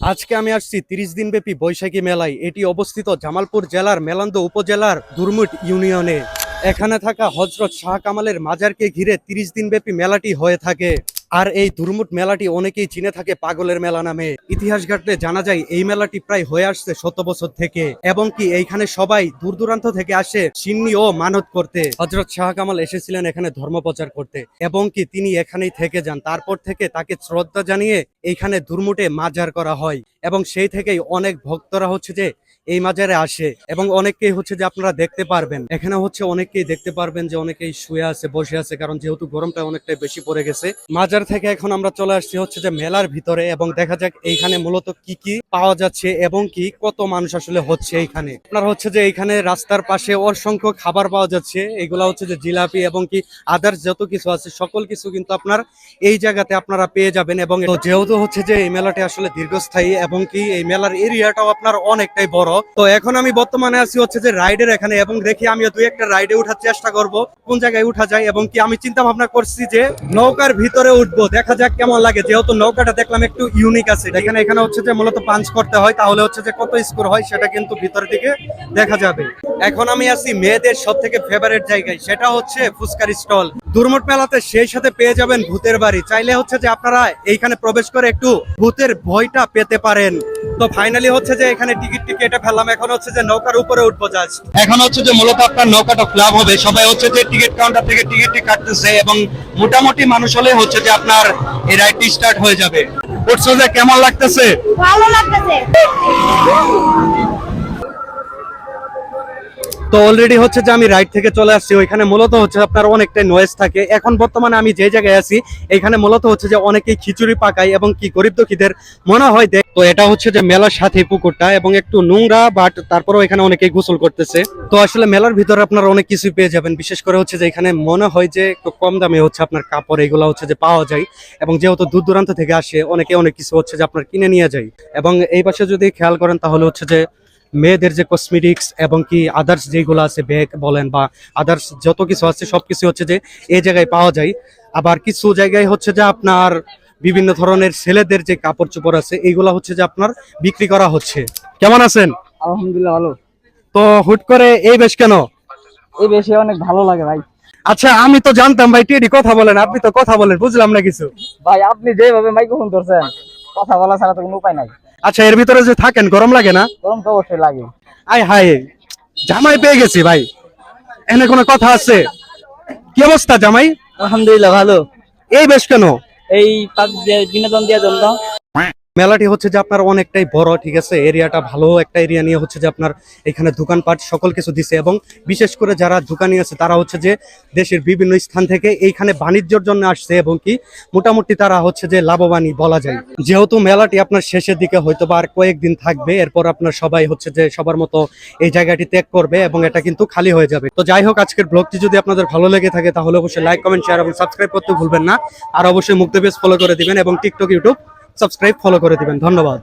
আজকে আমি আসছি তিরিশ দিনব্যাপী বৈশাখী মেলায়। এটি অবস্থিত জামালপুর জেলার মেলান্দ উপজেলার দুর্মুট ইউনিয়নে। এখানে থাকা হজরত শাহ কামালের মাজারকে ঘিরে তিরিশ দিনব্যাপী মেলাটি হয়ে থাকে। আর এই দুর্মুট মেলাটি অনেকেই চিনে থাকে পাগলের মেলা নামে। ইতিহাস ঘাটলে জানা যায়, এই মেলাটি প্রায় হয়ে আসছে শত বছর থেকে, এবং কি এইখানে সবাই দূর দূরান্ত থেকে আসে সিন্নি ও মানত করতে। হজরত শাহ কামাল এসেছিলেন এখানে ধর্ম প্রচার করতে, এবং কি তিনি এখানেই থেকে যান। তারপর থেকে তাকে শ্রদ্ধা জানিয়ে এইখানে দুর্মুটে মাজার করা হয়, এবং সেই থেকেই অনেক ভক্তরা হচ্ছে যে এই মাজারে আসে এবং অনেককেই হচ্ছে যে আপনারা দেখতে পারবেন। এখানে হচ্ছে অনেকেই দেখতে পারবেন যে অনেকেই শুয়ে আছে, বসে আছে, কারণ যেহেতু গরমটা অনেকটাই বেশি পড়ে গেছে। মাজার থেকে এখন আমরা চলে আসছি হচ্ছে যে মেলার ভিতরে এবং দেখা যাক এইখানে মূলত কি কি পাওয়া যাচ্ছে এবং কি কত মানুষ আসলে হচ্ছে এইখানে। আপনার হচ্ছে যে এইখানে রাস্তার পাশে অসংখ্য খাবার পাওয়া যাচ্ছে। এগুলা হচ্ছে যে জিলাপি এবং কি আদার্স যত কিছু আছে, সকল কিছু কিন্তু আপনার এই জায়গাতে আপনারা পেয়ে যাবেন এবং যেহেতু হচ্ছে যে এই মেলাটি আসলে দীর্ঘস্থায়ী এবং কি এই মেলার এরিয়াটাও আপনার অনেকটাই বড় তো এখন আমি বর্তমানে আছি হচ্ছে যে রাইডের এখানে এবং দেখি আমি দুই একটা রাইডে উঠার চেষ্টা করব, কোন জায়গায় উঠা যায় এবং কি আমি চিন্তা ভাবনা করছি যে নৌকার ভিতরে উঠবো। দেখা যাক কেমন লাগে। যেহেতু নৌকাটা দেখলাম একটু ইউনিক আছে। এখানে এখানে হচ্ছে যে মূলত পাঞ্চ করতে হয়, তাহলে হচ্ছে যে কত স্কোর হয় সেটা কিন্তু ভিতরের দিকে দেখা যাবে। এখন আমি আছি মেয়েদের সব থেকে ফেভারিট জায়গায় সেটা হচ্ছে ফুচকার স্টল দুর্মট মেলাতে সেই সাথে পেয়ে যাবেন ভূতের বাড়ি। চাইলে হচ্ছে যে আপনারা এইখানে প্রবেশ করে একটু ভূতের ভয়টা পেতে পারেন। তো ফাইনালি হচ্ছে যে এখানে টিকিট টিকিট কেটে ফেললাম। এখন হচ্ছে যে নৌকার উপরে উঠবো জাস্ট এখন হচ্ছে যে মূলত আপনার নৌকাটা ক্লাব হবে। সবাই হচ্ছে যে টিকিট কাউন্টার থেকে টিকিট কাটতেছে এবং মোটামুটি মানুষ হলে হচ্ছে যে আপনার এই রাইডটি স্টার্ট হয়ে যাবে। উঠছো যে কেমন লাগতেছে? ভালো লাগতেছে। তো অলরেডি হচ্ছে যে আমি রাইড থেকে চলে আসছি, ওইখানে মূলত হচ্ছে আপনার অনেকটাই নয়েজ থাকে। এখন বর্তমানে আমি যে জায়গায় আছি, এখানে মূলত হচ্ছে যে অনেকেই খিচুড়ি পাকায় এবং কি গরিব দুঃখীদের মনে হয় দেখ তো এটা হচ্ছে যে মেলার সাথে পুকুরটা এবং একটু নোংরা বাট তারপরেও এখানে অনেকেই গোসল করতেছে। তো আসলে মেলার ভিতরে আপনারা অনেক কিছু পেয়ে যাবেন, বিশেষ করে হচ্ছে যে এখানে মনে হয় যে একটু কম দামে হচ্ছে আপনার কাপড় এগুলো হচ্ছে যে পাওয়া যায়। এবং যেহেতু দূর দূরান্ত থেকে আসে, অনেকে অনেক কিছু হচ্ছে যে আপনার কিনে নিয়ে যায়। এবং এই পাশে যদি খেয়াল করেন তাহলে হচ্ছে যে মেয়েদের যে কসমেটিক্স এবং কি আদার্স যেগুলো আছে ব্যাগ বলেন বা আদার্স যত কিছু আছে সবকিছু হচ্ছে যে এই জায়গায় পাওয়া যায়। আবার কিছু জায়গায় হচ্ছে যে আপনার বিভিন্ন ধরনের ছেলেদের যে কাপড় চোপড় আছে এইগুলা হচ্ছে যে আপনার বিক্রি করা হচ্ছে। কেমন আছেন? আলহামদুলিল্লাহ ভালো। তো হুট করে এই বেশ কেন? এই বেশি অনেক ভালো লাগে ভাই। আচ্ছা আমি তো জানতাম ভাই টেডি কথা বলেন আপনি তো কথা বলেন বুঝলাম না কিছু। ভাই আপনি যেভাবে মাইক্রোফোন ধরছেন কথা বলা ছাড়া তো কোনো উপায় নাই। আচ্ছা এর ভিতরে যে থাকেন গরম লাগে না? গরম তো অবশ্যই লাগে। আই হায় জামাই পেয়ে গেছি ভাই। এনে কোনো কথা আছে? কি অবস্থা জামাই? আলহামদুলিল্লাহ ভালো। এই বেশ কেন? এই দিয়ে বিনোদন দেওয়ার জন্য। মেলাটি হচ্ছে যে আপনার অনেকটাই বড়, ঠিক আছে? এরিয়াটা ভালো, একটা এরিয়া নিয়ে হচ্ছে যে আপনার এখানে দোকানপাট, সকল কিছু দিছে এবং বিশেষ করে যারা দোকানি আছে, তারা হচ্ছে যে দেশের বিভিন্ন স্থান থেকে এইখানে বাণিজ্যের জন্য আসছে এবং কি মোটামুটি তারা হচ্ছে যে লাভবানই বলা যায়। যেহেতু মেলাটি আপনার শেষের দিকে হয়তো বা আর কয়েকদিন থাকবে, এরপর আপনার সবাই হচ্ছে যে সবার মতো এই জায়গাটি ত্যাগ করবে এবং এটা কিন্তু খালি হয়ে যাবে। তো যাই হোক, আজকের ব্লগটি যদি আপনাদের ভালো লেগে থাকে, তাহলে অবশ্যই লাইক কমেন্ট শেয়ার এবং সাবস্ক্রাইব করতে ভুলবেন না। আর অবশ্যই মুক্ত পেজ ফলো করে দিবেন এবং টিকটক ইউটিউব সাবস্ক্রাইব ফলো করে দিবেন। ধন্যবাদ।